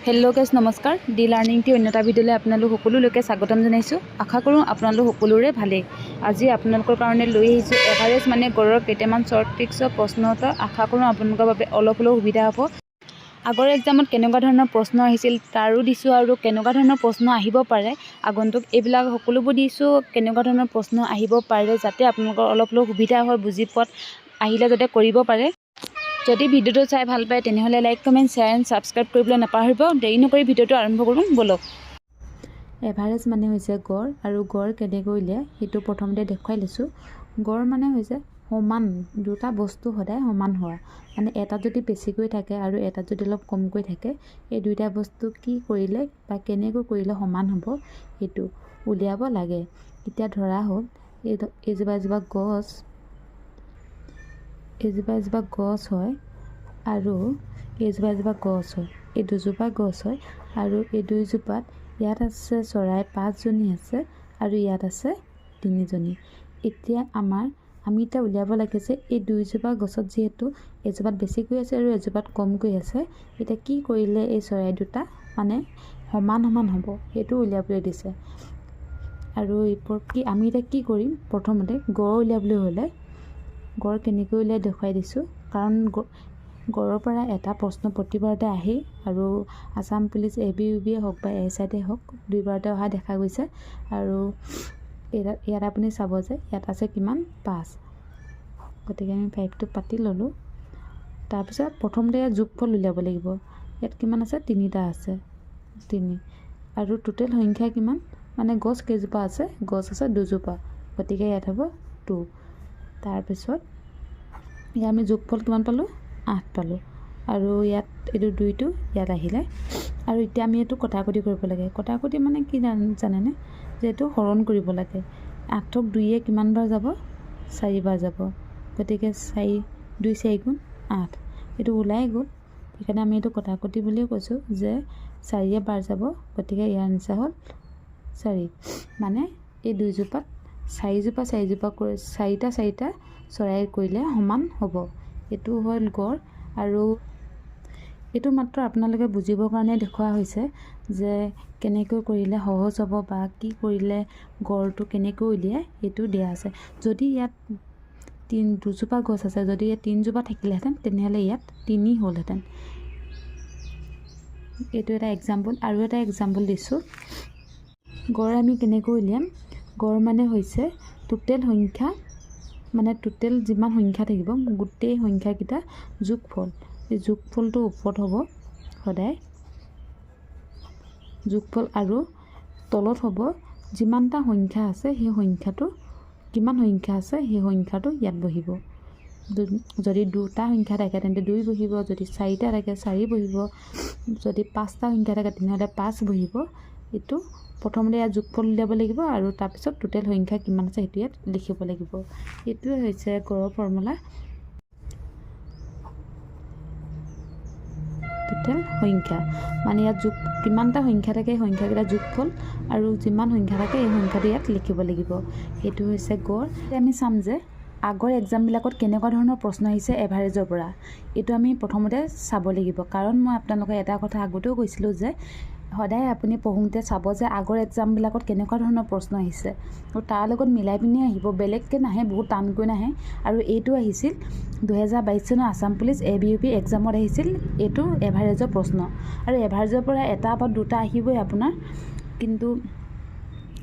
Hello guys নমস্কাৰ। The learning টি অন্য এটা ভিডিঅ'লৈ আপোনালোক সকলোলৈকে স্বাগতম জনাইছোঁ। আশা কৰোঁ আপোনালোক সকলোৰে ভালেই। আজি আপোনালোকৰ কাৰণে লৈ আহিছোঁ এভাৰেজ মানে গড়ৰ কেইটামান শ্বৰ্ট ট্ৰিক্সৰ প্ৰশ্ন উত্তৰ আশা কৰোঁ আপোনালোকৰ বাবে অলপ হ'লেও সুবিধা হ'ব। আগৰ এক্সামত কেনেকুৱা ধৰণৰ প্ৰশ্ন আহিছিল তাৰো দিছোঁ আৰু কেনেকুৱা ধৰণৰ প্ৰশ্ন আহিব পাৰে আগন্তুক এইবিলাক সকলোবোৰ দিছোঁ। কেনেকুৱা ধৰণৰ প্ৰশ্ন আহিব পাৰে যাতে আপোনালোকৰ অলপ হ'লেও সুবিধা হয় বুজি পোৱাত আহিলে যাতে কৰিব পাৰে। যদি ভিডিঅ'টো চাই ভাল পায় তেনেহ'লে like comment share and subscribe কৰিবলৈ নাপাহৰিব। দেৰি নকৰি ভিডিঅ'টো আৰম্ভ কৰোঁ ব'লক। এভাৰেজ মানে হৈছে গড় আৰু গড় কেনেকৈ উলিয়ায় সেইটো প্ৰথমতে দেখুৱাই লৈছোঁ। গড় মানে হৈছে সমান দুটা বস্তু সদায় সমান হোৱা। মানে এটাত যদি বেছিকৈ থাকে আৰু এটাত যদি অলপ কমকৈ থাকে এই দুইটা বস্তু কি কৰিলে বা কেনেকৈ কৰিলে সমান হ'ব সেইটো উলিয়াব লাগে। এতিয়া ধৰা হ'ল এই এইজোপা এজোপা গছ এজোপা এজোপা গছ হয় আৰু এইজোপা এজোপা গছ হয়। এই দুজোপা গছ হয় আৰু এই দুইজোপাত ইয়াত আছে চৰাই পাঁচজনী আছে আৰু ইয়াত আছে তিনিজনী। এতিয়া আমাৰ আমি এতিয়া উলিয়াব লাগে যে এই দুইজোপা গছত যিহেতু এজোপাত বেছিকৈ আছে আৰু এজোপাত কমকৈ আছে এতিয়া কি কৰিলে এই চৰাই দুটা মানে সমান সমান হ'ব সেইটো উলিয়াবলৈ দিছে। আৰু কি আমি এতিয়া কি কৰিম? প্ৰথমতে গড় উলিয়াবলৈ হ'লে গড় কেনেকৈ উলিয়াই দেখুৱাই দিছোঁ। কাৰণ গড়ৰ পৰা এটা প্ৰশ্ন প্ৰতিবাৰতে আহেই আৰু Assam police A B U বিয়ে হওক বা এছ আইতে হওক দুইবাৰতে অহা দেখা গৈছে। আৰু ইয়াত আপুনি চাব যে ইয়াত আছে কিমান? পাঁচ। গতিকে আমি ফাইভটো পাতি ল'লোঁ। তাৰপিছত প্ৰথমতে ইয়াত যোগফল উলিয়াব লাগিব। ইয়াত কিমান আছে? তিনিটা আছে। তিনি। আৰু টোটেল সংখ্যা কিমান? মানে গছ কেইজোপা আছে? গছ আছে দুজোপা। গতিকে ইয়াত হ'ব টু তাৰপিছত ইয়াত আমি যোগফল কিমান পালোঁ? আঠ পালোঁ। আৰু ইয়াত এইটো দুইটো ইয়াত আহিলে। আৰু এতিয়া আমি এইটো কটাকটি কৰিব লাগে। কটাকটি মানে কি জানেনে? যে এইটো হৰণ কৰিব লাগে। আঠক দুইয়ে কিমানবাৰ যাব? চাৰিবাৰ যাব। গতিকে চাৰি, দুই, চাৰি গুণ আঠ। এইটো ওলাই গ'ল। সেইকাৰণে আমি এইটো কটাকটি বুলিয়ে কৈছোঁ যে চাৰিয়ে বাৰ যাব। গতিকে ইয়াৰ নিচা হ'ল চাৰি। মানে এই দুইজোপাত চাৰিজোপা চাৰিজোপা কৰি চাৰিটা চাৰিটা চৰাই কৰিলে সমান হ'ব। এইটো হ'ল গড় আৰু এইটো মাত্ৰ আপোনালোকে বুজিবৰ কাৰণে দেখুওৱা হৈছে যে কেনেকৈ কৰিলে সহজ হ'ব বা কি কৰিলে গড়টো কেনেকৈ উলিয়াই সেইটো দিয়া আছে। যদি ইয়াত তিন দুজোপা গছ আছে যদি ইয়াত তিনিজোপা থাকিলেহেঁতেন তেনেহ'লে ইয়াত তিনি হ'লহেঁতেন। এইটো এটা এক্সাম্পল আৰু এটা এক্সাম্পল দিছোঁ। গড় আমি কেনেকৈ উলিয়াম? গড় মানে হৈছে টোটেল সংখ্যা মানে টোটেল যিমান সংখ্যা থাকিব গোটেই সংখ্যাকেইটা যোগফল। এই যোগফলটো ওপৰত হ'ব সদায়। যোগফল আৰু তলত হ'ব যিমানটা সংখ্যা আছে সেই সংখ্যাটো কিমান সংখ্যা আছে সেই সংখ্যাটো ইয়াত বহিব। যদি দুটা সংখ্যা থাকে তেন্তে দুই বহিব। যদি চাৰিটা থাকে চাৰি বহিব। যদি পাঁচটা সংখ্যা থাকে তেনেহ'লে পাঁচ বহিব। এইটো প্ৰথমতে ইয়াত যোগফল উলিয়াব লাগিব আৰু তাৰপিছত টোটেল সংখ্যা কিমান আছে সেইটো ইয়াত লিখিব লাগিব। এইটোৱে হৈছে গড়ৰ ফৰ্মুলা টোটেল সংখ্যা। মানে ইয়াত যোগ কিমানটা সংখ্যা থাকে সেই সংখ্যাকেইটা যোগফল আৰু যিমান সংখ্যা থাকে এই সংখ্যাটো ইয়াত লিখিব লাগিব। সেইটো হৈছে গড়। আমি চাম যে আগৰ এক্সামবিলাকত কেনেকুৱা ধৰণৰ প্ৰশ্ন আহিছে এভাৰেজৰ পৰা। এইটো আমি প্ৰথমতে চাব লাগিব। কাৰণ মই আপোনালোকে এটা কথা আগতেও কৈছিলোঁ যে সদায় আপুনি পঢ়োঁতে চাব যে আগৰ এক্সামবিলাকত কেনেকুৱা ধৰণৰ প্ৰশ্ন আহিছে। আৰু তাৰ লগত মিলাই পিনে আহিব। বেলেগকৈ নাহে বহুত টানকৈ নাহে। আৰু এইটো আহিছিল দুহেজাৰ বাইছ চনৰ Assam police A B U P এক্সামত আহিছিল এইটো এভাৰেজৰ প্ৰশ্ন। আৰু এভাৰেজৰ পৰা এটা বা দুটা আহিবই আপোনাৰ। কিন্তু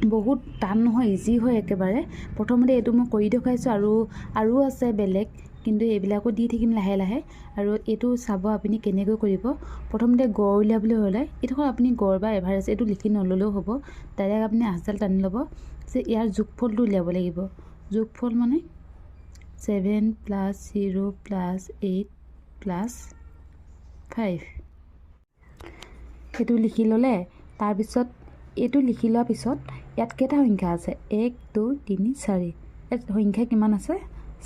বহুত টান নহয় ইজি হয় একেবাৰে। প্ৰথমতে এইটো মই কৰি দেখুৱাইছোঁ আৰু আৰু আছে বেলেগ। কিন্তু এইবিলাকো দি থাকিম লাহে লাহে। আৰু এইটো চাব আপুনি কেনেকৈ কৰিব। প্ৰথমতে গড় উলিয়াবলৈ হ'লে এইডোখৰ আপুনি গড় বা এভাৰেজ এইটো লিখি নল'লেও হ'ব। ডাইৰেক্ট আপুনি আচডাল টানি ল'ব। যে ইয়াৰ যোগফলটো উলিয়াব লাগিব। যোগফল মানে seven plus zero' plus eight plus five. সেইটো লিখি ল'লে তাৰপিছত এইটো লিখি লোৱাৰ পিছত ইয়াত কেইটা সংখ্যা আছে? এক দুই তিনি চাৰি। ইয়াত সংখ্যা কিমান আছে?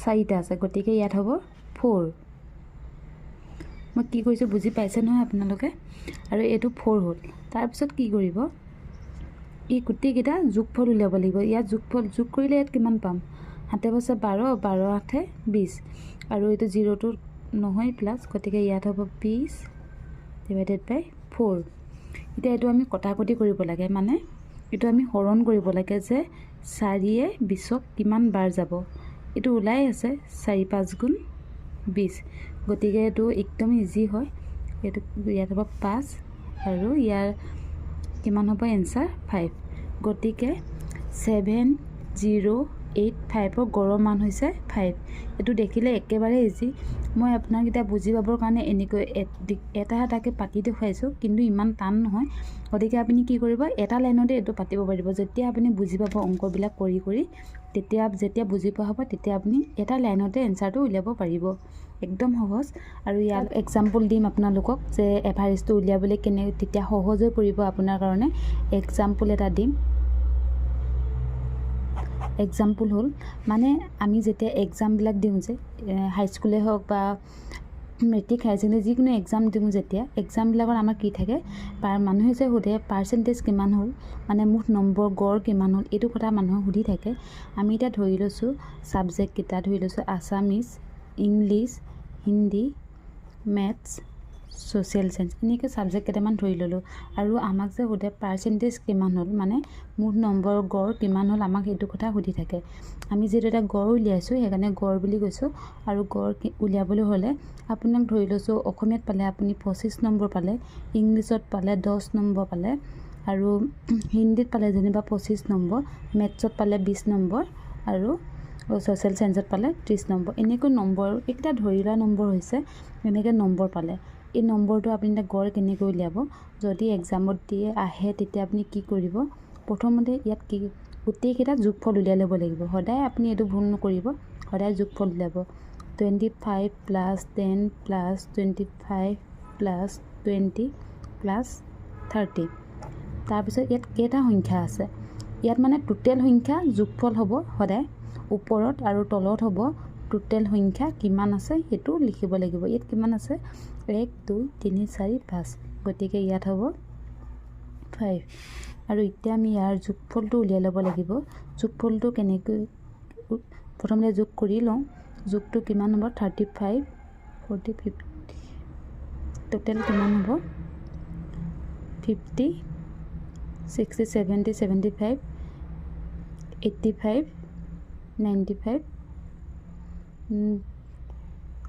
চাৰিটা আছে গতিকে ইয়াত হ'ব ফ'ৰ মই কি কৰিছোঁ বুজি পাইছে নহয় আপোনালোকে? আৰু এইটো ফ'ৰ হ'ল। তাৰপিছত কি কৰিব? এই গোটেইকেইটা যোগফল উলিয়াব লাগিব। ইয়াত যোগফল যোগ কৰিলে ইয়াত কিমান পাম? সাতে বছে বাৰ বাৰ আঠে বিছ আৰু এইটো জিৰ'টো নহয় প্লাছ গতিকে ইয়াত হ'ব বিছ ডিভাইডেড বাই ফ'ৰ এতিয়া এইটো আমি কটাকটি কৰিব লাগে মানে এইটো আমি হৰণ কৰিব লাগে যে চাৰিয়ে বিছক কিমান বাৰ যাব? এইটো ওলাই আছে চাৰি পাঁচ গুণ বিছ। গতিকে এইটো একদম ইজি হয়। এইটো ইয়াত হ'ব পাঁচ আৰু ইয়াৰ কিমান হ'ব এনচাৰ ফাইভ গতিকে ছেভেন জিৰ' এইট ফাইভৰ গড়ৰ মান হৈছে ফাইভ এইটো দেখিলে একেবাৰে ইজি মই আপোনাক এতিয়া বুজি পাবৰ কাৰণে এনেকৈ এটা এটাকৈ পাতি দেখুৱাইছোঁ কিন্তু ইমান টান নহয়। গতিকে আপুনি কি কৰিব এটা লাইনতে এইটো পাতিব পাৰিব। যেতিয়া আপুনি বুজি পাব অংকবিলাক কৰি কৰি তেতিয়া যেতিয়া বুজি পোৱা হ'ব তেতিয়া আপুনি এটা লাইনতে এনচাৰটো উলিয়াব পাৰিব। একদম সহজ। আৰু ইয়াত এক্সাম্পল দিম আপোনালোকক যে এভাৰেজটো উলিয়াবলৈ কেনে তেতিয়া সহজ হৈ পৰিব আপোনাৰ কাৰণে। এক্সাম্পল এটা দিম। এক্সাম্পল হ'ল মানে আমি যেতিয়া এক্সামবিলাক দিওঁ যে হাইস্কুলে হওক বা মেট্ৰিক হায়াৰ ছেকেণ্ডেৰী যিকোনো এক্সাম দিওঁ যেতিয়া এক্সামবিলাকত আমাৰ কি থাকে পাৰ মানুহে যে সোধে পাৰ্চেণ্টেজ কিমান হ'ল মানে মুঠ নম্বৰ গড় কিমান হ'ল এইটো কথা মানুহক সুধি থাকে। আমি এতিয়া ধৰি লৈছোঁ ছাবজেক্টকেইটা ধৰি লৈছোঁ Assamese English Hindi maths social science এনেকৈ ছাবজেক্ট কেইটামান ধৰি ল'লোঁ। আৰু আমাক যে সোধে পাৰ্চেণ্টেজ কিমান হ'ল মানে মুঠ নম্বৰ গড় কিমান হ'ল আমাক সেইটো কথা সুধি থাকে। আমি যিহেতু এটা গড় উলিয়াইছোঁ সেইকাৰণে গড় বুলি কৈছোঁ। আৰু গড় উলিয়াবলৈ হ'লে আপোনাক ধৰি লৈছোঁ অসমীয়াত পালে আপুনি পঁচিছ নম্বৰ পালে ইংলিছত পালে দহ নম্বৰ পালে আৰু হিন্দীত পালে যেনিবা পঁচিছ নম্বৰ মেথছত পালে বিছ নম্বৰ আৰু ছ'চিয়েল চায়েন্সত পালে ত্ৰিছ নম্বৰ। এনেকৈ নম্বৰ এইকেইটা ধৰি লোৱা নম্বৰ হৈছে এনেকৈ নম্বৰ পালে। এই নম্বৰটো আপুনি এতিয়া গড় কেনেকৈ উলিয়াব? যদি এক্সামত দিয়ে আহে তেতিয়া আপুনি কি কৰিব? প্ৰথমতে ইয়াত কি গোটেইকেইটা যোগফল উলিয়াই ল'ব লাগিব। সদায় আপুনি এইটো ভুল নকৰিব। সদায় যোগফল উলিয়াব। Twenty five plus ten plus twenty five plus twenty plus thirty তাৰপিছত ইয়াত কেইটা সংখ্যা আছে? ইয়াত মানে টোটেল সংখ্যা যোগফল হ'ব সদায়। ওপৰত আৰু তলত হ'ব। টোটেল সংখ্যা কিমান আছে সেইটো লিখিব লাগিব। ইয়াত কিমান আছে? এক দুই তিনি চাৰি পাঁচ। গতিকে ইয়াত হ'ব ফাইভ আৰু এতিয়া আমি ইয়াৰ যোগফলটো উলিয়াই ল'ব লাগিব। যোগফলটো কেনেকৈ প্ৰথমতে যোগ কৰি লওঁ। যোগটো কিমান হ'ব? Thirty five forty fifty total কিমান হ'ব? Fifty sixty seventy seventy five eighty five ninety five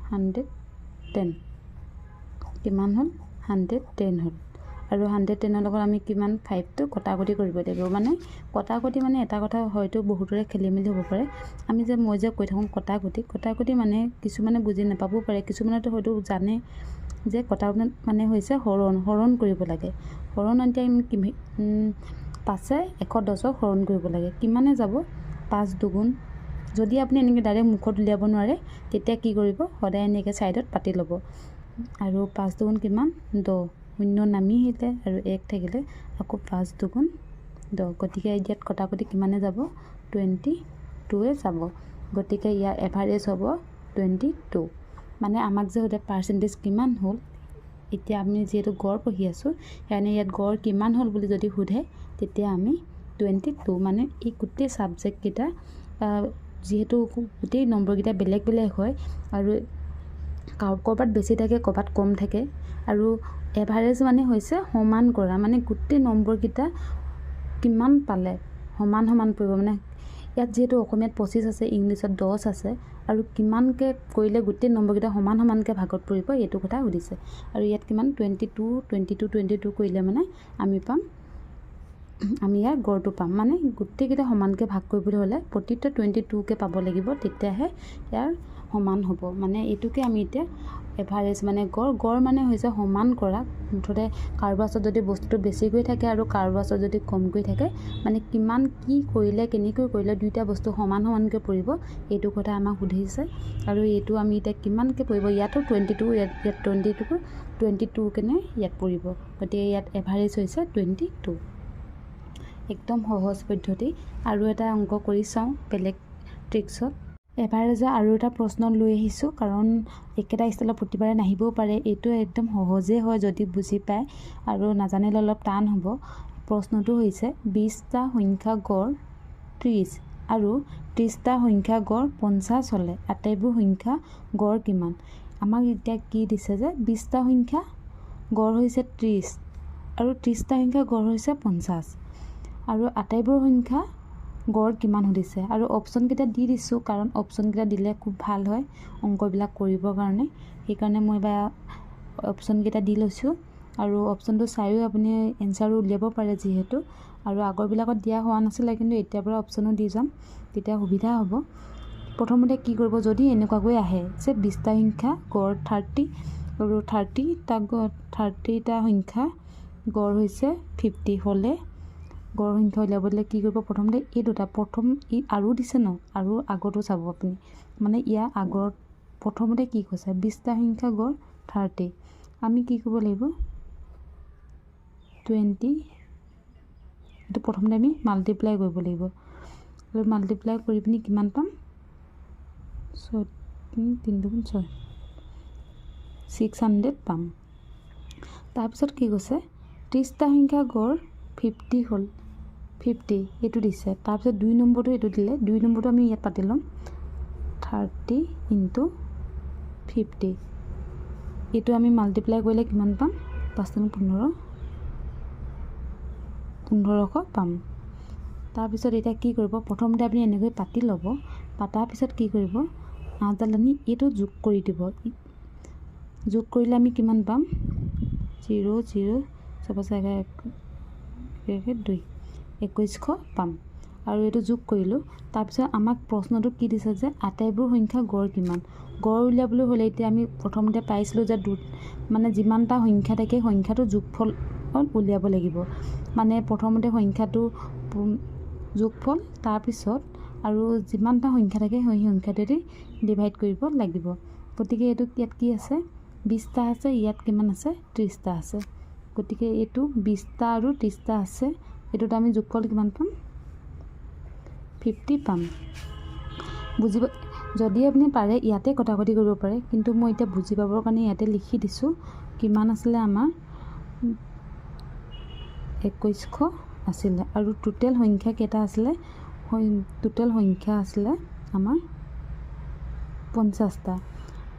hundred ten কিমান হ'ল? হাণ্ড্ৰেড টেন হ'ল। আৰু হাণ্ড্ৰেড টেনৰ লগত আমি কিমান ফাইভটো কটাকটি কৰিব লাগিব। মানে কটাকটি মানে এটা কথা হয়তো বহুতৰে খেলি মেলি হ'ব পাৰে। আমি যে মই যে কৈ থাকোঁ কটাকটি কটাকটি মানে কিছুমানে বুজি নাপাবও পাৰে। কিছুমানেতো হয়তো জানে যে কটা মানে হৈছে হৰণ হৰণ কৰিব লাগে। হৰণ এতিয়া আমি পাঁচে এশ দহক হৰণ কৰিব লাগে। কিমানে যাব? পাঁচ দুগুণ যদি আপুনি এনেকৈ ডাইৰেক্ট মুখত উলিয়াব নোৱাৰে তেতিয়া কি কৰিব? সদায় এনেকৈ ছাইডত পাতি ল'ব। আৰু পাঁচ দুগুণ কিমান? দহ। শূন্য নামি আহিলে আৰু এক থাকিলে আকৌ পাঁচ দুগুণ দহ। গতিকে ইয়াত কটাকটি কিমানে যাব? টুৱেণ্টি টুৱে যাব। গতিকে ইয়াৰ এভাৰেজ হ'ব টুৱেণ্টি টু। মানে আমাক যে সোধে পাৰ্চেণ্টেজ কিমান হ'ল? এতিয়া আমি যিহেতু গড় পঢ়ি আছোঁ সেইকাৰণে ইয়াত গড় কিমান হ'ল বুলি যদি সোধে তেতিয়া আমি টুৱেণ্টি টু। মানে এই গোটেই ছাবজেক্টকেইটা যিহেতু গোটেই নম্বৰকেইটা বেলেগ বেলেগ হয় আৰু ক'ৰবাত বেছি থাকে ক'ৰবাত কম থাকে। আৰু এভাৰেজ মানে হৈছে সমান কৰা মানে গোটেই নম্বৰকেইটা কিমান পালে সমান সমান পৰিব। মানে ইয়াত যিহেতু অসমীয়াত পঁচিছ আছে ইংলিছত দহ আছে আৰু কিমানকৈ কৰিলে গোটেই নম্বৰকেইটা সমান সমানকৈ ভাগত পৰিব এইটো কথা সুধিছে। আৰু ইয়াত কিমান twenty two twenty two twenty two কৰিলে মানে আমি পাম আমি ইয়াৰ গড়টো পাম। মানে গোটেইকেইটা সমানকৈ ভাগ কৰিবলৈ হ'লে প্ৰতিটো টুৱেণ্টি টুকৈ পাব লাগিব তেতিয়াহে ইয়াৰ সমান হ'ব। মানে এইটোকে আমি এতিয়া এভাৰেজ মানে গড় গড় মানে হৈছে সমান কৰা। মুঠতে কাৰোবাৰ ওচৰত যদি বস্তুটো বেছিকৈ থাকে আৰু কাৰোবাৰ ওচৰত যদি কমকৈ থাকে মানে কিমান কি কৰিলে কেনেকৈ কৰিলে দুইটা বস্তু সমান সমানকৈ পৰিব এইটো কথা আমাক সুধিছে। আৰু এইটো আমি এতিয়া কিমানকৈ পৰিব ইয়াতো টুৱেণ্টি টু ইয়াত ইয়াত টুৱেণ্টি টু টুৱেণ্টি টু কেনে ইয়াত পৰিব। গতিকে ইয়াত এভাৰেজ হৈছে টুৱেণ্টি টু একদম সহজ পদ্ধতি আৰু এটা অংক কৰি চাওঁ বেলেগ ট্ৰিক্সত। এভাৰেজৰ আৰু এটা প্ৰশ্ন লৈ আহিছোঁ কাৰণ একেটা ষ্টাইলত প্ৰতিবাৰে নাহিবও পাৰে এইটো একদম সহজেই হয় যদি বুজি পায় আৰু নাজানিলে অলপ টান হ'ব। প্ৰশ্নটো হৈছে বিছটা সংখ্যা গড় ত্ৰিছ আৰু ত্ৰিছটা সংখ্যা গড় পঞ্চাছ হ'লে আটাইবোৰ সংখ্যা গড় কিমান? আমাক এতিয়া কি দিছে যে বিছটা সংখ্যা গড় হৈছে ত্ৰিছ আৰু ত্ৰিছটা সংখ্যা গড় হৈছে পঞ্চাছ। আৰু আটাইবোৰ সংখ্যা গড় কিমান সুধিছে। আৰু অপশ্যনকেইটা দি দিছোঁ কাৰণ অপশ্যনকেইটা দিলে খুব ভাল হয় অংকবিলাক কৰিবৰ কাৰণে। সেইকাৰণে মই এইবাৰ অপশ্যনকেইটা দি লৈছোঁ। আৰু অপশ্যনটো চায়ো আপুনি এনচাৰো উলিয়াব পাৰে যিহেতু। আৰু আগৰবিলাকত দিয়া হোৱা নাছিলে কিন্তু এতিয়াৰ পৰা অপশ্যনো দি যাম তেতিয়া সুবিধা হ'ব। প্ৰথমতে কি কৰিব যদি এনেকুৱাকৈ আহে যে বিছটা সংখ্যা গড় থাৰ্টি আৰু থাৰ্টিটা থাৰ্টিটা সংখ্যা গড় হৈছে ফিফটি হ'লে গড় সংখ্যা উলিয়াবলৈ কি কৰিব? প্ৰথমতে এই দুটা প্ৰথম ই আৰু দিছে ন? আৰু আগতো চাব আপুনি। মানে ইয়াৰ আগত প্ৰথমতে কি কৈছে? বিছটা সংখ্যা গড় থাৰ্টি আমি কি কৰিব লাগিব? টুৱেণ্টি এইটো প্ৰথমতে আমি মাল্টিপ্লাই কৰিব লাগিব। আৰু মাল্টিপ্লাই কৰি পিনি কিমান পাম? ছয় তিনি দুগুণ ছয়। ছিক্স হাণ্ড্ৰেড পাম। তাৰপিছত কি কৈছে? ত্ৰিছটা সংখ্যা গড় ফিফটি হ'ল। ফিফটি এইটো দিছে। তাৰপিছত দুই নম্বৰটো, এইটো দিলে। দুই নম্বৰটো আমি ইয়াত পাতি ল'ম। থাৰ্টি ইনটু ফিফটি এইটো আমি মাল্টিপ্লাই কৰিলে কিমান পাম? পাঁচ তিনি পোন্ধৰ। পোন্ধৰশ পাম। তাৰপিছত এতিয়া কি কৰিব? প্ৰথমতে আপুনি এনেকৈ পাতি ল'ব। পাতাৰ পিছত কি কৰিব? আঠডাল আনি এইটো যোগ কৰি দিব। যোগ কৰিলে আমি কিমান পাম? জিৰ' জিৰ' ছয় এক, দুই। একৈছশ পাম। আৰু এইটো যোগ কৰিলোঁ। তাৰপিছত আমাক প্ৰশ্নটো কি দিছে যে আটাইবোৰ সংখ্যা গড় কিমান? গড় উলিয়াবলৈ হ'লে এতিয়া আমি প্ৰথমতে পাইছিলোঁ যে দু মানে যিমানটা সংখ্যা থাকে সংখ্যাটো যোগফল উলিয়াব লাগিব। মানে প্ৰথমতে সংখ্যাটো যোগফল তাৰপিছত আৰু যিমানটা সংখ্যা থাকে সেই সংখ্যাটোৱেদি ডিভাইড কৰিব লাগিব। গতিকে এইটো ইয়াত কি আছে? বিছটা আছে ইয়াত কিমান আছে? ত্ৰিছটা আছে। গতিকে এইটো বিছটা আৰু ত্ৰিছটা আছে। এইটোত আমি যোগফল কিমান পাম? ফিফটি পাম। বুজিব যদি আপুনি পাৰে ইয়াতে কটাকটি কৰিব পাৰে কিন্তু মই এতিয়া বুজি পাবৰ কাৰণে ইয়াতে লিখি দিছোঁ কিমান আছিলে আমাৰ? একৈছশ আছিলে। আৰু টোটেল সংখ্যা কেইটা আছিলে? টোটেল সংখ্যা আছিলে আমাৰ পঞ্চাছটা।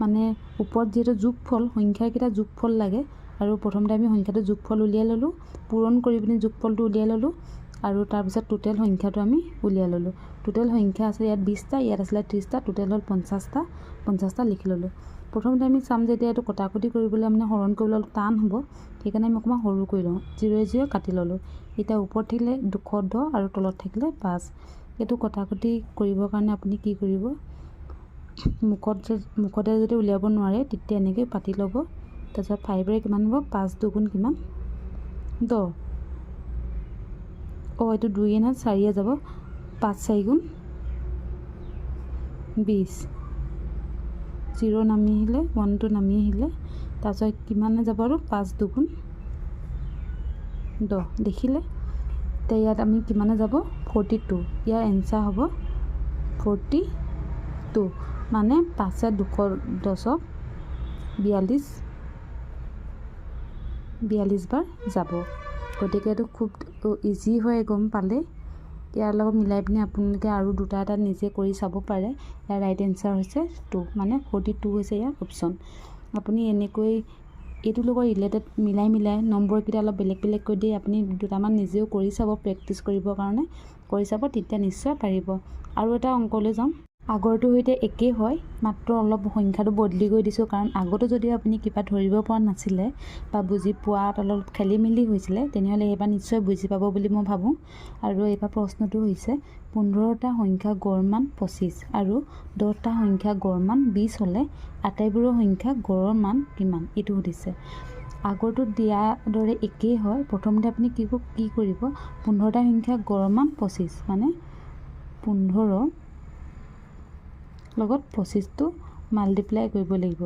মানে ওপৰত যিহেতু যোগফল সংখ্যাকেইটা যোগফল লাগে আৰু প্ৰথমতে আমি সংখ্যাটো যোগফল উলিয়াই ল'লোঁ পূৰণ কৰি পিনি যোগফলটো উলিয়াই ল'লোঁ আৰু তাৰপিছত টোটেল সংখ্যাটো আমি উলিয়াই ল'লোঁ। টোটেল সংখ্যা আছিলে ইয়াত বিছটা ইয়াত আছিলে ত্ৰিছটা টোটেল হ'ল পঞ্চাছটা পঞ্চাছটা লিখি ল'লোঁ। প্ৰথমতে আমি চাম যে এতিয়া এইটো কটাকটি কৰিবলৈ মানে হৰণ কৰিবলৈ অলপ টান হ'ব সেইকাৰণে আমি অকণমান সৰু কৰি লওঁ জিৰ' জিৰ' কাটি ল'লোঁ। এতিয়া ওপৰত থাকিলে দুশ দহ আৰু তলত থাকিলে পাঁচ। এইটো কটাকটি কৰিবৰ কাৰণে আপুনি কি কৰিব মুখত মুখতে যদি উলিয়াব নোৱাৰে তেতিয়া এনেকৈ পাতি ল'ব। তাৰপিছত ফাইভেৰে কিমান হ'ব? পাঁচ দুগুণ কিমান? দহ। অঁ, এইটো দুয়ে নহয় চাৰিয়ে যাব। পাঁচ চাৰি গুণ বিছ জিৰ' নামি আহিলে ওৱানটো নামি আহিলে তাৰপিছত কিমানে যাব আৰু? পাঁচ দুগুণ। দহ, দেখিলে? এতিয়া ইয়াত আমি কিমানে যাব? ফৰ্টি টু ইয়াৰ এনচাৰ হ'ব ফৰ্টি টু মানে পাঁচে দুশ দহক বিয়াল্লিছ। বিয়াল্লিছ বাৰ যাব। গতিকে এইটো খুব ইজি হয় গম পালে। ইয়াৰ লগত মিলাই পিনি আপোনালোকে আৰু দুটা এটা নিজে কৰি চাব পাৰে। ইয়াৰ ৰাইট এনচাৰ হৈছে টু মানে ফৰ্টি টু হৈছে ইয়াৰ অপশ্যন আপুনি এনেকৈ এইটোৰ লগত ৰিলেটেড মিলাই মিলাই নম্বৰকেইটা অলপ বেলেগ বেলেগকৈ দি আপুনি দুটামান নিজেও কৰি চাব প্ৰেক্টিচ কৰিবৰ কাৰণে। কৰি চাব তেতিয়া নিশ্চয় পাৰিব। আৰু এটা অংকলৈ যাম। আগৰটোৰ সৈতে একেই হয় মাত্ৰ অলপ সংখ্যাটো বদলি কৰি দিছোঁ কাৰণ আগতো যদি আপুনি কিবা ধৰিব পৰা নাছিলে বা বুজি পোৱাত অলপ খেলি মেলি হৈছিলে তেনেহ'লে এইবাৰ নিশ্চয় বুজি পাব বুলি মই ভাবোঁ। আৰু এইবাৰ প্ৰশ্নটো হৈছে পোন্ধৰটা সংখ্যা গড় মান পঁচিছ আৰু দহটা সংখ্যা গড় মান বিছ হ'লে আটাইবোৰৰ সংখ্যা গড়ৰ মান কিমান? এইটো সুধিছে। আগৰটোত দিয়াৰ দৰে একেই হয় প্ৰথমতে আপুনি কি কি কৰিব? পোন্ধৰটা সংখ্যা গড় মান পঁচিছ মানে পোন্ধৰ লগত পঁচিছটো মাল্টিপ্লাই কৰিব লাগিব।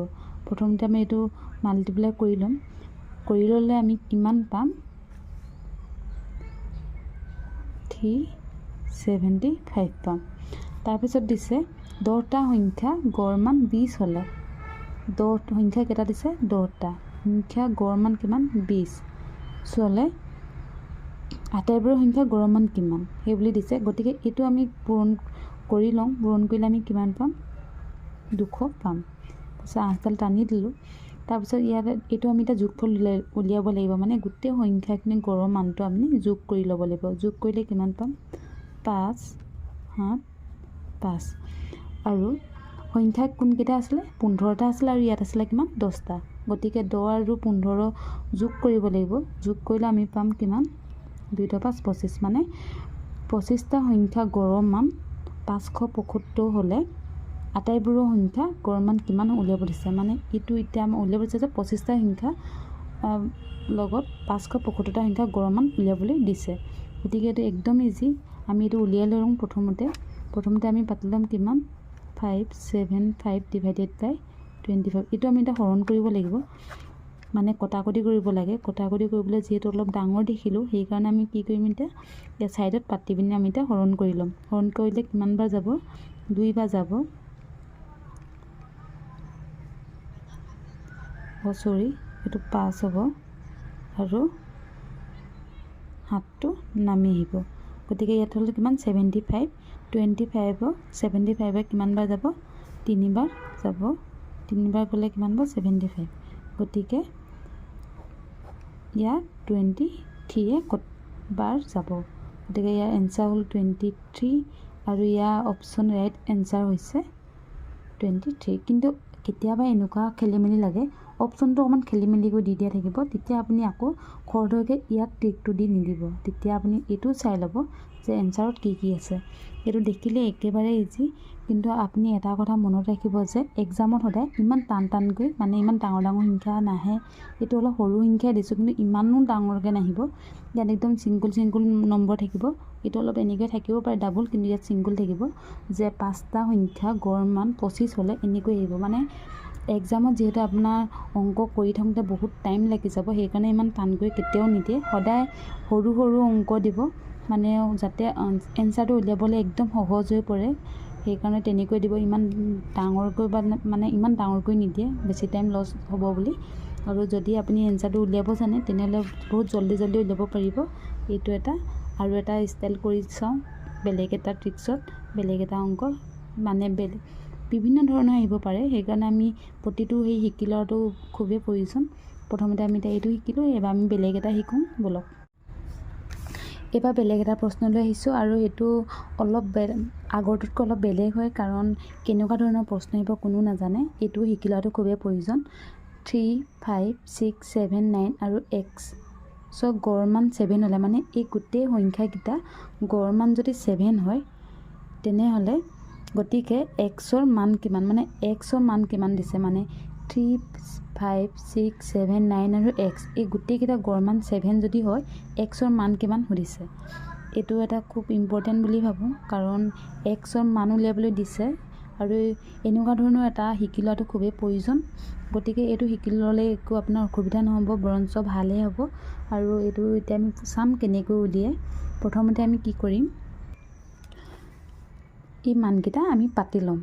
প্ৰথমতে আমি এইটো মাল্টিপ্লাই কৰি ল'ম। কৰি ল'লে আমি কিমান পাম? থ্ৰী ছেভেণ্টি ফাইভ পাম। তাৰপিছত দিছে দহটা সংখ্যা গড় মান বিছ হ'লে। দহ সংখ্যা কেইটা দিছে? দহটা। সংখ্যা গড় মান কিমান? বিছ চলে আটাইবোৰৰ সংখ্যা গড় মান কিমান? সেই বুলি দিছে। গতিকে এইটো আমি পূৰণ কৰি লওঁ পূৰণ কৰিলে আমি কিমান পাম? দুশ পাম। তাৰপিছত আঠডাল টানি দিলোঁ। তাৰপিছত ইয়াত এইটো আমি এতিয়া যোগফল উলিয়াব লাগিব। মানে গোটেই সংখ্যাখিনি গড়ৰ মানটো আপুনি যোগ কৰি ল'ব লাগিব। যোগ কৰিলে কিমান পাম? পাঁচ সাত পাঁচ। আৰু সংখ্যা কোনকেইটা আছিলে? পোন্ধৰটা আছিলে আৰু ইয়াত আছিলে কিমান? দহটা। গতিকে দহ আৰু পোন্ধৰ যোগ কৰিব লাগিব। যোগ কৰিলে আমি পাম কিমান? দুইটা পাঁচ পঁচিছ। মানে পঁচিছটা সংখ্যা গড়ৰ মান পাঁচশ পঁয়সত্তৰ হ'লে আটাইবোৰৰ সংখ্যা গড় মান কিমান উলিয়াব দিছে? মানে এইটো এতিয়া আমাৰ উলিয়াব দিছে যে পঁচিছটা সংখ্যা লগত পাঁচশ পঁয়সত্তৰটা সংখ্যা গড় মান উলিয়াবলৈ দিছে। গতিকে এইটো একদম ইজি আমি এইটো উলিয়াই লওঁ প্ৰথমতে। প্ৰথমতে আমি পাতি ল'ম কিমান? Five seven five divided by twenty five এইটো আমি এতিয়া হৰণ কৰিব লাগিব। মানে কটাকটি কৰিব লাগে। কটাকটি কৰিবলৈ যিহেতু অলপ ডাঙৰ দেখিলোঁ, সেইকাৰণে আমি কি কৰিম এতিয়া ইয়াত ছাইডত পাতি পিনি আমি এতিয়া হৰণ কৰি ল'ম। হৰণ কৰিলে কিমানবাৰ যাব? দুইবাৰ যাব। চৰি, এইটো পাঁচ হ'ব। আৰু হাতটো নামি আহিব। গতিকে ইয়াত হ'লে কিমান? Seventy five. টুৱেণ্টি ফাইভৰ ছেভেণ্টি ফাইভৰ কিমানবাৰ যাব? তিনিবাৰ যাব। তিনিবাৰ গ'লে কিমান ছেভেণ্টি ফাইভ। গতিকে ইয়াত টুৱেণ্টি থ্ৰীয়ে বাৰ যাব? গতিকে ইয়াৰ এনচাৰ হ'ল টুৱেণ্টি থ্ৰী আৰু ইয়াৰ অপশ্যন ৰাইট এনচাৰ হৈছে টুৱেণ্টি থ্ৰী। কিন্তু কেতিয়াবা এনেকুৱা খেলি মেলি লাগে অপশ্যনটো অকণমান খেলি মেলিকৈ দি দিয়া থাকিব তেতিয়া আপুনি আকৌ খৰধৰকৈ ইয়াত টিকটো দি নিদিব। তেতিয়া আপুনি এইটো চাই ল'ব যে এনচাৰত কি কি আছে। এইটো দেখিলে একেবাৰে ইজি কিন্তু আপুনি এটা কথা মনত ৰাখিব যে এক্সামত সদায় ইমান টান টানকৈ মানে ইমান ডাঙৰ ডাঙৰ সংখ্যা নাহে এইটো অলপ সৰু সংখ্যাই দিছোঁ কিন্তু ইমানো ডাঙৰকৈ নাহিব। ইয়াত একদম ছিংগুল ছিংগুল নম্বৰ থাকিব। এইটো অলপ এনেকৈ থাকিব পাৰে ডাবুল কিন্তু ইয়াত ছিংগুল থাকিব যে পাঁচটা সংখ্যা গড় মান পঁচিছ হ'লে এনেকৈ আহিব। মানে এক্সামত যিহেতু আপোনাৰ অংক কৰি থাকোঁতে বহুত টাইম লাগি যাব সেইকাৰণে ইমান টানকৈ কেতিয়াও নিদিয়ে। সদায় সৰু সৰু অংক দিব। মানে যাতে এনচাৰটো উলিয়াবলৈ একদম সহজ হৈ পৰে সেইকাৰণে তেনেকৈ দিব। ইমান ডাঙৰকৈ বা মানে ইমান ডাঙৰকৈ নিদিয়ে বেছি টাইম লছ হ'ব বুলি। আৰু যদি আপুনি এনচাৰটো উলিয়াব জানে তেনেহ'লে বহুত জল্দি জল্দি উলিয়াব পাৰিব। এইটো এটা। আৰু এটা ষ্টাইল কৰি চাওঁ বেলেগ এটা ট্ৰিক্সত বেলেগ এটা অংক মানে বেলেগ বিভিন্ন ধৰণৰ আহিব পাৰে। সেইকাৰণে আমি প্ৰতিটো সেই শিকি লোৱাটো খুবেই প্ৰয়োজন। প্ৰথমতে আমি এতিয়া এইটো শিকিলোঁ এইবাৰ আমি বেলেগ এটা শিকোঁ ব'লক। এইবাৰ বেলেগ এটা প্ৰশ্ন লৈ আহিছোঁ আৰু এইটো অলপ বে আগৰটোতকৈ অলপ বেলেগ হয় কাৰণ কেনেকুৱা ধৰণৰ প্ৰশ্ন আহিব কোনো নাজানে। এইটো শিকি লোৱাটো খুবেই প্ৰয়োজন। Three five six seven nine আৰু এক্স। চ' গড় মান ছেভেন হ'লে মানে এই গোটেই সংখ্যাকেইটা গড় মান যদি ছেভেন হয় তেনেহ'লে গতিকে এক্সৰ মান কিমান মানে এক্সৰ মান কিমান দিছে মানে three five, six, seven, nine আৰু এক্স। এই গোটেইকেইটা গড় মান ছেভেন যদি হয়, এক্সৰ মান কিমান সুধিছে? এইটো এটা খুব ইম্পৰ্টেণ্ট বুলি ভাবোঁ, কাৰণ এক্সৰ মান উলিয়াবলৈ দিছে আৰু এনেকুৱা ধৰণৰ এটা শিকি লোৱাটো খুবেই প্ৰয়োজন। গতিকে এইটো শিকি ল'লে একো আপোনাৰ অসুবিধা নহ'ব, বৰঞ্চ ভালহে হ'ব আৰু এইটো এতিয়া আমি চাম কেনেকৈ উলিয়াই। প্ৰথমতে আমি কি কৰিম? এই মানকেইটা আমি পাতি ল'ম।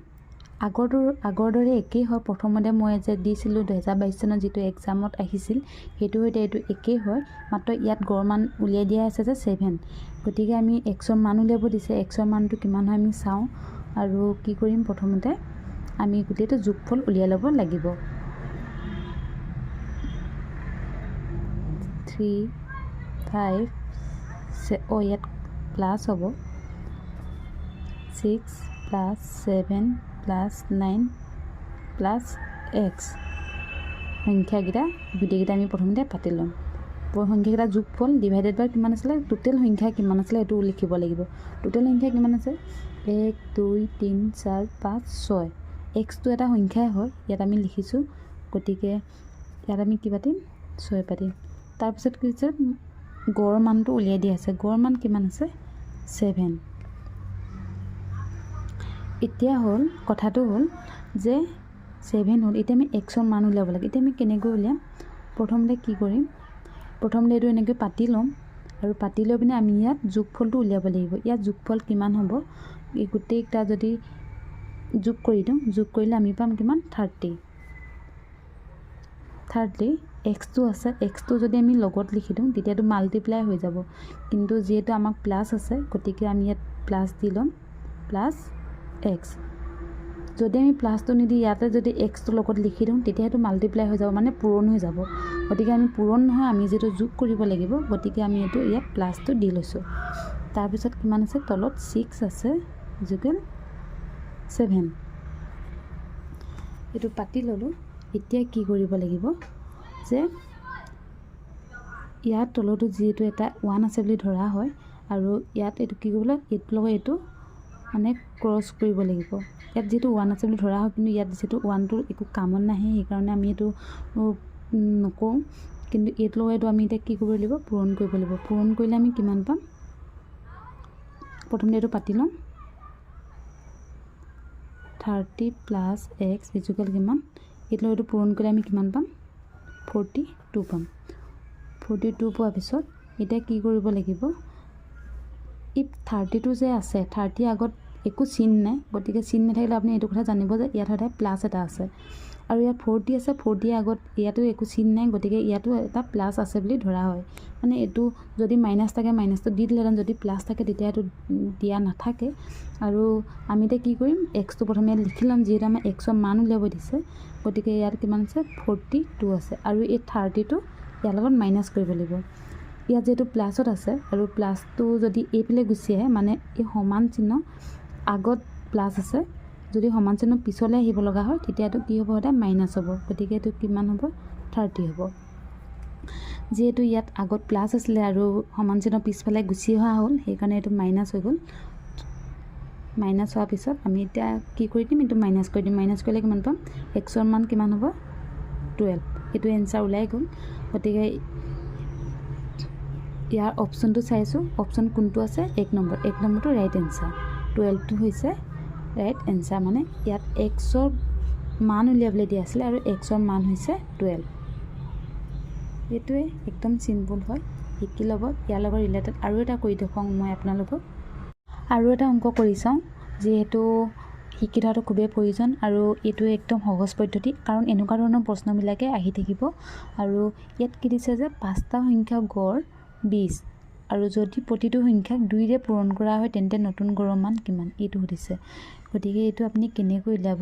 আগৰটো আগৰ দৰে একেই হয়। প্ৰথমতে মই যে দিছিলোঁ দুহেজাৰ বাইছ চনত যিটো এক্সামত আহিছিল সেইটো সৈতে এইটো একেই হয়। মাত্ৰ ইয়াত গড় মান উলিয়াই দিয়া আছে যে ছেভেন। গতিকে আমি এক্সৰ মান উলিয়াব দিছে। এক্সৰ মানটো কিমান হয় আমি চাওঁ। আৰু কি কৰিম প্ৰথমতে? আমি গোটেইটো যোগফল উলিয়াই ল'ব লাগিব। থ্ৰী ফাইভ অ' ইয়াত প্লাছ হ'ব। Six plus seven plus nine plus X. সংখ্যাকেইটা গোটেইকেইটা আমি প্ৰথমতে পাতি ল'ম। সংখ্যাকেইটা যোগফল ডিভাইডেড বাই কিমান আছিলে? টোটেল সংখ্যা কিমান আছিলে সেইটো লিখিব লাগিব। টোটেল সংখ্যা কিমান আছে? এক, দুই, তিনি, চাৰি, পাঁচ, ছয়। এক্সটো এটা সংখ্যাই হয়, ইয়াত আমি লিখিছোঁ। গতিকে ইয়াত আমি কি পাতিম? ছয় পাতিম। তাৰপিছত কি হৈছে? গড় মানটো উলিয়াই দিয়া আছে। গড় মান কিমান আছে? ছেভেন। এতিয়া হ'ল, কথাটো হ'ল যে ছেভেন হ'ল, এতিয়া আমি এক্সৰ মান উলিয়াব লাগে। এতিয়া আমি কেনেকৈ উলিয়াম? প্ৰথমতে কি কৰিম? প্ৰথমতে এইটো এনেকৈ পাতি ল'ম আৰু পাতি লৈ পিনে আমি ইয়াত যোগফলটো উলিয়াব লাগিব। ইয়াত যোগফল কিমান হ'ব? এই গোটেইকেইটা যদি যোগ কৰি দিওঁ, যোগ কৰিলে আমি পাম কিমান? থাৰ্টি। থাৰ্ডলি এক্সটো আছে। এক্সটো যদি আমি লগত লিখি দিওঁ তেতিয়াতো মাল্টিপ্লাই হৈ যাব। কিন্তু যিহেতু আমাক প্লাছ আছে, গতিকে আমি ইয়াত প্লাছ দি ল'ম। প্লাছ এক্স যদি আমি প্লাছটো নিদি ইয়াতে যদি এক্সটো লগত লিখি দিওঁ তেতিয়া সেইটো মাল্টিপ্লাই হৈ যাব মানে পূৰণ হৈ যাব। গতিকে আমি পূৰণ নহয় আমি যিটো যোগ কৰিব লাগিব গতিকে আমি এইটো ইয়াত প্লাছটো দি লৈছোঁ। তাৰপিছত কিমান আছে? তলত ছিক্স আছে ইজুকেল ছেভেন এইটো পাতি ল'লোঁ। এতিয়া কি কৰিব লাগিব? যে ইয়াত তলতো যিহেতু এটা ওৱান আছে বুলি ধৰা হয় আৰু ইয়াত এইটো কি কৰিব লাগে? এইটোৰ লগত এইটো মানে ক্ৰছ কৰিব লাগিব। ইয়াত যিহেতু ওৱান আছে বুলি ধৰা হয় কিন্তু ইয়াত যিহেতু ওৱানটোৰ একো কামত নাহে সেইকাৰণে আমি এইটো নকৰোঁ কিন্তু এইটো আমি এতিয়া কি কৰিব লাগিব? পূৰণ কৰিব লাগিব। পূৰণ কৰিলে আমি কিমান পাম? প্ৰথমতে এইটো পাতি ল'ম থাৰ্টি প্লাছ এক্স ইজুকেল কিমান? এইটো এইটো পূৰণ কৰিলে আমি কিমান পাম? ফৰ্টি টু পাম। ফৰ্টি টু পোৱাৰ পিছত এতিয়া কি কৰিব লাগিব? ইফ থাৰ্টি টু যে আছে থাৰ্টিৰ আগত একো চিন নাই। গতিকে চিন নাথাকিলে আপুনি এইটো কথা জানিব যে ইয়াত সদায় প্লাছ এটা আছে। আৰু ইয়াত ফৰ্টি আছে ফৰ্টিৰ আগত ইয়াতো একো চিন নাই, গতিকে ইয়াতো এটা প্লাছ আছে বুলি ধৰা হয়। মানে এইটো যদি মাইনাছ থাকে মাইনাছটো দি দিলেহেঁতেন যদি প্লাছ থাকে তেতিয়া এইটো দিয়া নাথাকে। আৰু আমি এতিয়া কি কৰিম এক্সটো প্ৰথমে ইয়াত লিখি ল'ম, যিহেতু আমাৰ এক্সৰ মান উলিয়াব দিছে। গতিকে ইয়াত কিমান আছে ফৰ্টি টু আছে। আৰু এই থাৰ্টিটো ইয়াৰ লগত মাইনাছ কৰিব লাগিব। ইয়াত যিহেতু প্লাছত আছে, আৰু প্লাছটো যদি এইফালে গুচি আহে মানে এই সমান চিহ্ন আগত প্লাছ আছে। যদি সমান চিহ্ন পিছলৈ আহিব লগা হয় তেতিয়াতো কি হ'ব সদায় মাইনাছ হ'ব। গতিকে এইটো কিমান হ'ব? থাৰ্টি হ'ব। যিহেতু ইয়াত আগত প্লাছ আছিলে আৰু সমান চিহ্ন পিছফালে গুচি অহা হ'ল, সেইকাৰণে এইটো মাইনাছ হৈ গ'ল। মাইনাছ হোৱাৰ পিছত আমি এতিয়া কি কৰি দিম? এইটো মাইনাছ কৰি দিম। মাইনাছ কৰিলে কিমান পাম? এক্সৰ মান কিমান হ'ব? টুৱেল্ভ সেইটো এনচাৰ ওলাই গ'ল। গতিকে ইয়াৰ অপশ্যনটো চাইছোঁ। অপশ্যন কোনটো আছে? এক নম্বৰ। এক নম্বৰটো ৰাইট এনচাৰ টুৱেলভটো হৈছে ৰাইট এনচাৰ মানে ইয়াত এক্সৰ মান উলিয়াবলৈ দিয়া আছিলে আৰু এক্সৰ মান হৈছে টুৱেলভ এইটোৱে একদম চিম্পুল হয় শিকি ল'ব। ইয়াৰ লগত ৰিলেটেড আৰু এটা কৰি দেখুৱাওঁ মই আপোনালোকক। আৰু এটা অংক কৰি চাওঁ যিহেতু শিকি থোৱাটো খুবেই প্ৰয়োজন আৰু এইটো একদম সহজ পদ্ধতি কাৰণ এনেকুৱা ধৰণৰ প্ৰশ্নবিলাকে আহি থাকিব। আৰু ইয়াত কি দিছে যে পাঁচটা সংখ্যা গড় বিছ। আৰু যদি প্ৰতিটো সংখ্যাক দুইৰে পূৰণ কৰা হয় তেন্তে নতুন গড়ৰ মান কিমান? এইটো সুধিছে। গতিকে এইটো আপুনি কেনেকৈ উলিয়াব?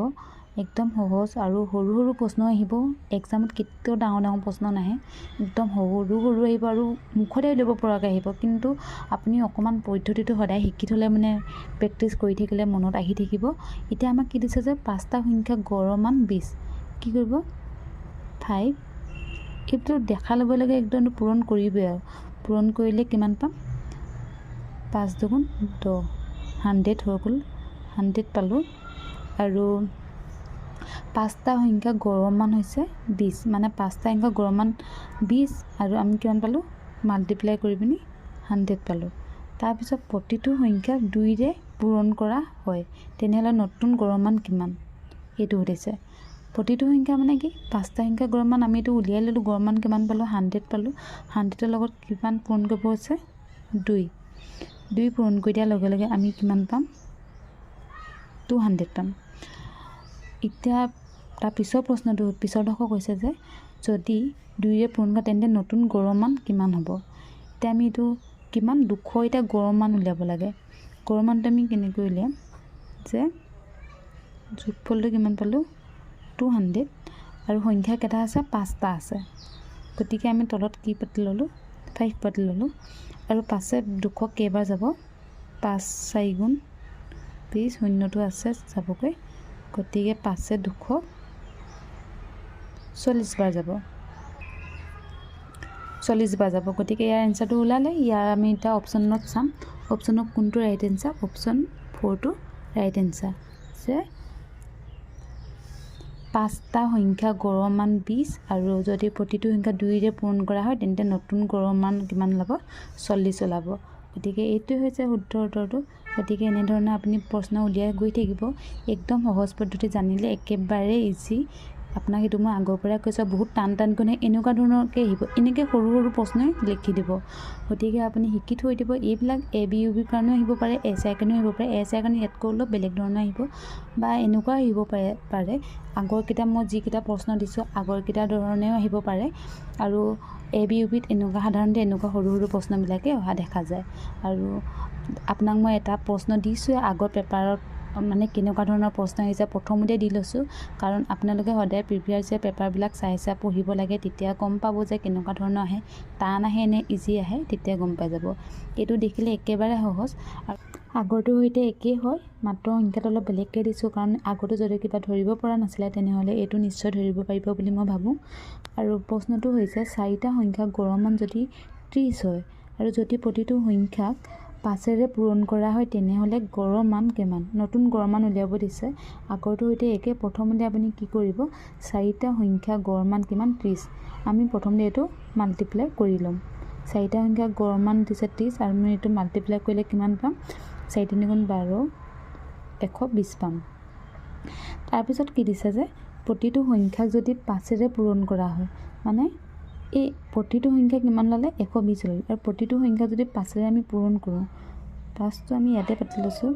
একদম সহজ আৰু সৰু সৰু প্ৰশ্ন আহিব। এক্সামত কেতিয়াও ডাঙৰ ডাঙৰ প্ৰশ্ন নাহে। একদম সৰু সৰু আহিব আৰু মুখতে উলিয়াব পৰাকৈ আহিব। কিন্তু আপুনি অকণমান পদ্ধতিটো সদায় শিকি থ'লে মানে প্ৰেক্টিচ কৰি থাকিলে মনত আহি থাকিব। এতিয়া আমাক কি দিছে যে পাঁচটা সংখ্যা গড়ৰ মান বিছ। কি কৰিব? ফাইভ এইটো দেখাৰ লগে লগে একদম পূৰণ কৰিবই আৰু। পূৰণ কৰিলে কিমান পাম? পাঁচ দুগুণ দহ। হাণ্ড্ৰেড হৈ গ'ল। হাণ্ড্ৰেড পালোঁ। আৰু পাঁচটা সংখ্যা গড়ৰ মান হৈছে বিছ। মানে পাঁচটা সংখ্যা গড়ৰ মান বিছ। আৰু আমি কিমান পালোঁ? মাল্টিপ্লাই কৰি পিনি হাণ্ড্ৰেড পালোঁ। তাৰপিছত প্ৰতিটো সংখ্যাক দুইৰে পূৰণ কৰা হয়। তেনেহ'লে নতুন গড়ৰ মান কিমান? এইটো সুধিছে। প্ৰতিটো সংখ্যা মানে কি? পাঁচটা সংখ্যা গড় মান আমি এইটো উলিয়াই ল'লোঁ গড় মান কিমান পালোঁ? হাণ্ড্ৰেড পালোঁ। হাণ্ড্ৰেডৰ লগত কিমান পূৰণ কৰিব হৈছে? দুই। দুই পূৰণ কৰি দিয়াৰ লগে লগে আমি কিমান পাম? টু হাণ্ড্ৰেড পাম। এতিয়া তাৰ পিছৰ প্ৰশ্নটো পিছৰডোখৰ কৈছে যে যদি দুইৰে পূৰণ কৰা তেন্তে নতুন গড়ৰ মান কিমান হ'ব? এতিয়া আমি এইটো কিমান দুশ এতিয়া গড়ৰ মান উলিয়াব লাগে। গড়ৰ মানটো আমি কেনেকৈ উলিয়াম? যে যোগফলটো কিমান পালোঁ? টু হাণ্ড্ৰেড আৰু সংখ্যা কেইটা আছে? পাঁচটা আছে। গতিকে আমি তলত কি পাতি ল'লোঁ? ফাইভ পাতি ল'লোঁ। আৰু পাছে দুশ কেইবাৰ যাব? পাঁচ চাৰি গুণ বিছ শূন্যটো আছে যাবগৈ। গতিকে পাঁচে দুশ চল্লিছ বাৰ যাব। চল্লিছ বাৰ যাব। গতিকে ইয়াৰ এনচাৰটো ওলালে। ইয়াৰ আমি এতিয়া অপশ্যনত চাম। অপশ্যনত কোনটো ৰাইট এনচাৰ অপশ্যন ফ'ৰটো ৰাইট এনচাৰ যে পাঁচটা সংখ্যা গড়ৰ মান বিছ আৰু যদি প্ৰতিটো সংখ্যা দুইৰে পূৰণ কৰা হয় তেন্তে নতুন গড়ৰ মান কিমান ওলাব? চল্লিছ ওলাব। গতিকে এইটোৱে হৈছে শুদ্ধ উত্তৰটো। গতিকে এনেধৰণে আপুনি প্ৰশ্ন উলিয়াই গৈ থাকিব। একদম সহজ পদ্ধতি জানিলে একেবাৰে ইজি আপোনাক সেইটো মই আগৰ পৰাই কৈছোঁ বহুত টান টানকৈ নহয় এনেকুৱা ধৰণৰকৈ আহিব। এনেকৈ সৰু সৰু প্ৰশ্নই লিখি দিব। গতিকে আপুনি শিকি থৈ দিব এইবিলাক এ বি ইউ বিৰ কাৰণেও আহিব পাৰে এছ আইৰ কাৰণেও আহিব পাৰে এছ আইৰ কাৰণে ইয়াতকৈ অলপ বেলেগ ধৰণৰ আহিব বা এনেকুৱা আহিব পাৰে পাৰে। আগৰকেইটা মই যিকেইটা প্ৰশ্ন দিছোঁ আগৰকেইটা ধৰণেও আহিব পাৰে। আৰু এ বি ইউ বিত এনেকুৱা সাধাৰণতে এনেকুৱা সৰু সৰু প্ৰশ্নবিলাকে অহা দেখা যায়। আৰু আপোনাক মই এটা প্ৰশ্ন দিছোঁৱে আগৰ পেপাৰত মানে কেনেকুৱা ধৰণৰ প্ৰশ্ন আহিছে প্ৰথমতে দি লৈছোঁ। কাৰণ আপোনালোকে সদায় প্ৰিভিয়াছ যে পেপাৰবিলাক চাই চাই পঢ়িব লাগে তেতিয়া গম পাব যে কেনেকুৱা ধৰণৰ আহে। টান আহে নে ইজি আহে তেতিয়া গম পাই যাব। এইটো দেখিলে একেবাৰে সহজ। আৰু আগৰটোৰ সৈতে একেই হয় মাত্ৰ সংখ্যাটো অলপ বেলেগকৈ দিছোঁ। কাৰণ আগতো যদি কিবা ধৰিব পৰা নাছিলে তেনেহ'লে এইটো নিশ্চয় ধৰিব পাৰিব বুলি মই ভাবোঁ। আৰু প্ৰশ্নটো হৈছে চাৰিটা সংখ্যা গড়মান যদি ত্ৰিছ হয় আৰু যদি প্ৰতিটো সংখ্যাক পাঁচেৰে পূৰণ কৰা হয় তেনেহ'লে গড়ৰ মান কিমান? নতুন গড় মান উলিয়াব দিছে। আগৰটোৰ সৈতে একে। প্ৰথমতে আপুনি কি কৰিব? চাৰিটা সংখ্যা গড় মান কিমান? ত্ৰিছ। আমি প্ৰথমতে এইটো মাল্টিপ্লাই কৰি ল'ম। চাৰিটা সংখ্যা গড় মান দিছে ত্ৰিছ আৰু আমি এইটো মাল্টিপ্লাই কৰিলে কিমান পাম? চাৰি তিনি গুণ বাৰ এশ বিছ পাম। তাৰপিছত কি দিছে যে প্ৰতিটো সংখ্যাক যদি পাঁচেৰে পূৰণ কৰা হয় মানে এই প্ৰতিটো সংখ্যা কিমান ল'লে? এশ বিছ ল'লে। আৰু প্ৰতিটো সংখ্যা যদি পাঁচেৰে আমি পূৰণ কৰোঁ পাঁচটো আমি ইয়াতে পাতি লৈছোঁ।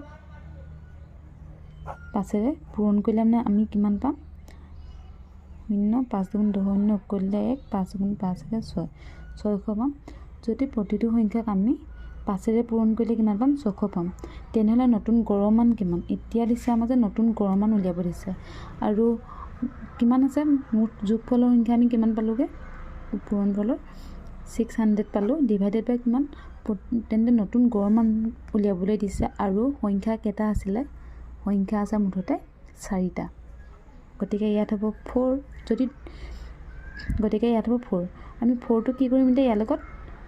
পাঁচেৰে পূৰণ কৰিলে মানে আমি কিমান পাম? শূন্য পাঁচ দুগুণ দহ শূন্য কৰিলে এক পাঁচ গুণ পাঁচ একে ছয়। ছয়শ পাম। যদি প্ৰতিটো সংখ্যাক আমি পাঁচেৰে পূৰণ কৰিলে কিমান পাম? ছশ পাম। তেনেহ'লে নতুন গড়ৰ মান কিমান? এতিয়া দিছে আমাক যে নতুন গড়ৰ মান উলিয়াব দিছে। আৰু কিমান আছে? মুঠ যোগফলৰ সংখ্যা আমি কিমান পালোঁগৈ? পূৰণফলৰ ছিক্স হাণ্ড্ৰেড পালোঁ। ডিভাইডেড বাই কিমান? তেন্তে নতুন গড় মান উলিয়াবলৈ দিছে আৰু সংখ্যা কেইটা আছিলে? সংখ্যা আছে মুঠতে চাৰিটা। গতিকে ইয়াত হ'ব ফ'ৰ যদি গতিকে ইয়াত হ'ব ফ'ৰ আমি ফ'ৰটো কি কৰিম এতিয়া? ইয়াৰ লগত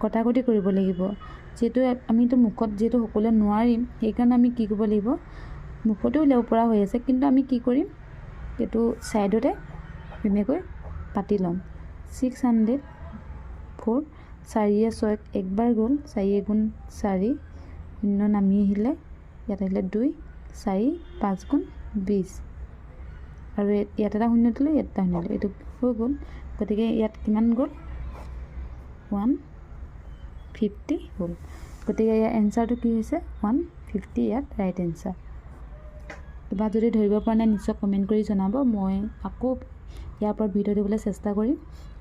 কটাকটি কৰিব লাগিব। যিহেতু আমিতো মুখত যিহেতু সকলোৱে নোৱাৰিম সেইকাৰণে আমি কি কৰিব লাগিব? মুখতে উলিয়াব পৰা হৈ আছে কিন্তু আমি কি কৰিম? এইটো ছাইডতে ধুনীয়াকৈ পাতি ল'ম। ছিক্স হাণ্ড্ৰেড ফ'ৰ চাৰিয়ে ছয়ক একবাৰ গ'ল চাৰিয়ে গুণ চাৰি শূন্য নামি আহিলে ইয়াত আহিলে দুই চাৰি পাঁচ গুণ বিছ আৰু ইয়াত এটা শূন্য দিলোঁ ইয়াত এটা শূন্য দিলোঁ এইটো হৈ গ'ল। গতিকে ইয়াত কিমান গ'ল? ওৱান ফিফটি হ'ল। গতিকে ইয়াৰ এনচাৰটো কি হৈছে? ওৱান ফিফটি ইয়াত ৰাইট এনচাৰ কিবা যদি ধৰিব পৰা নাই নিশ্চয় কমেণ্ট কৰি জনাব। মই আকৌ ইয়াৰ ওপৰত ভিডিঅ' দিবলৈ চেষ্টা কৰিম।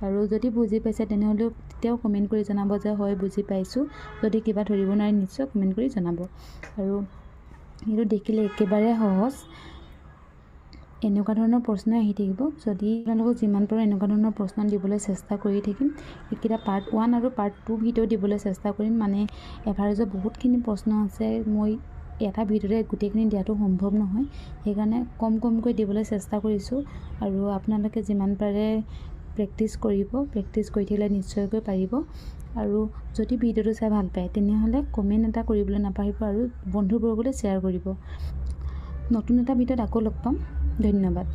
আৰু যদি বুজি পাইছে তেনেহ'লেও তেতিয়াও কমেণ্ট কৰি জনাব যে হয় বুজি পাইছোঁ। যদি কিবা ধৰিব নোৱাৰে নিশ্চয় কমেণ্ট কৰি জনাব। আৰু এইটো দেখিলে একেবাৰে সহজ। এনেকুৱা ধৰণৰ প্ৰশ্ন আহি থাকিব। যদি আপোনালোকক যিমান পাৰোঁ এনেকুৱা ধৰণৰ প্ৰশ্ন দিবলৈ চেষ্টা কৰি থাকিম। এইকেইটা পাৰ্ট ওৱান আৰু পাৰ্ট টু ভিডিঅ' দিবলৈ চেষ্টা কৰিম। মানে এভাৰেজত বহুতখিনি প্ৰশ্ন আছে। মই এটা ভিডিঅ'তে গোটেইখিনি দিয়াটো সম্ভৱ নহয়। সেইকাৰণে কম কমকৈ দিবলৈ চেষ্টা কৰিছোঁ আৰু আপোনালোকে যিমান পাৰে প্ৰেক্টিছ কৰিব প্ৰেক্টিছ কৰি থাকিলে নিশ্চয়কৈ পাৰিব। আৰু যদি ভিডিঅ'টো চাই ভাল পায় তেনেহ'লে কমেণ্ট এটা কৰিবলৈ নাপাহৰিব আৰু বন্ধুবৰ্গলৈ শ্বেয়াৰ কৰিব। নতুন এটা ভিডিঅ'ত আকৌ লগ পাম। ধন্যবাদ।